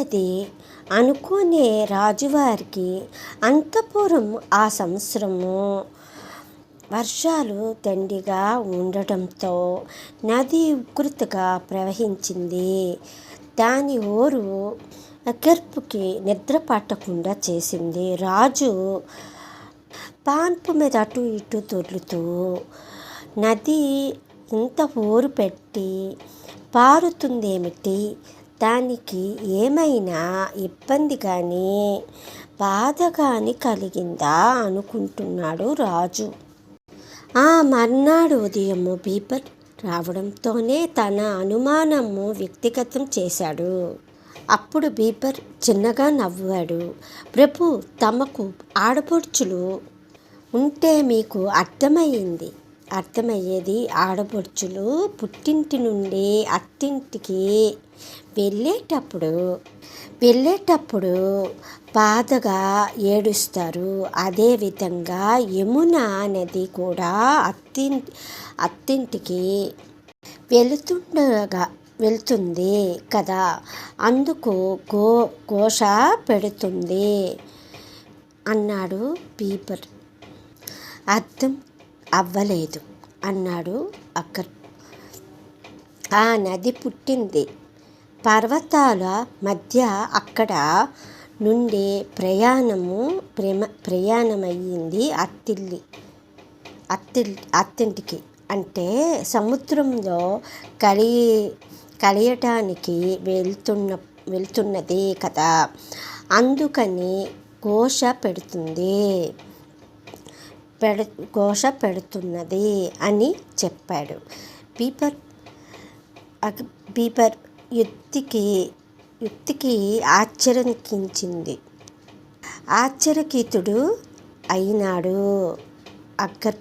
అన్నది అనుకునే రాజువారికి అంతఃపురం ఆ సంవత్సరము. వర్షాలు దండిగా ఉండటంతో నది ఉకృతగా ప్రవహించింది. దాని ఓరు గర్పుకి నిద్ర పట్టకుండా చేసింది. రాజు పాన్పు మీద అటు ఇటు దొర్లుతూ నది ఇంత ఊరు పెట్టి పారుతుందేమిటి? దానికి ఏమైనా ఇబ్బంది కానీ బాధ కానీ కలిగిందా అనుకుంటున్నాడు రాజు. ఆ మర్నాడు ఉదయము బీపర్ రావడంతోనే తన అనుమానము వ్యక్తిగతం చేశాడు. అప్పుడు బీపర్ చిన్నగా నవ్వాడు. ప్రభు తమకు ఆడపడుచులు ఉంటే మీకు అర్థమయ్యింది. అర్థమయ్యేది ఆడపడుచులు పుట్టింటి నుండి అత్తింటికి వెళ్ళేటప్పుడు వెళ్ళేటప్పుడు బాధగా ఏడుస్తారు. అదేవిధంగా యమున నది కూడా అత్తింటి అత్తింటికి వెళుతుండగా వెళ్తుంది కదా. అందుకు గో ఘోష పెడుతుంది అన్నాడు పీపర్ అర్థం అవ్వలేదు అన్నాడు అక్కర్. ఆ నది పుట్టింది. పర్వతాల మధ్య అక్కడ నుండి ప్రయాణము ప్రేమ ప్రయాణమయ్యింది అత్తిల్లి అత్తిల్ అత్తింటికి. అంటే సముద్రంలో కలి కలియటానికి వెళ్తున్న వెళ్తున్నది కదా. అందుకని ఘోష పెడుతుంది. పెడు ఘోష పెడుతున్నది అని చెప్పాడు. పీపర్ అక్- బీపర్ యుక్తికి యుక్తికి ఆశ్చర్యకించింది ఆశ్చర్యకితుడు అయినాడు అక్కర్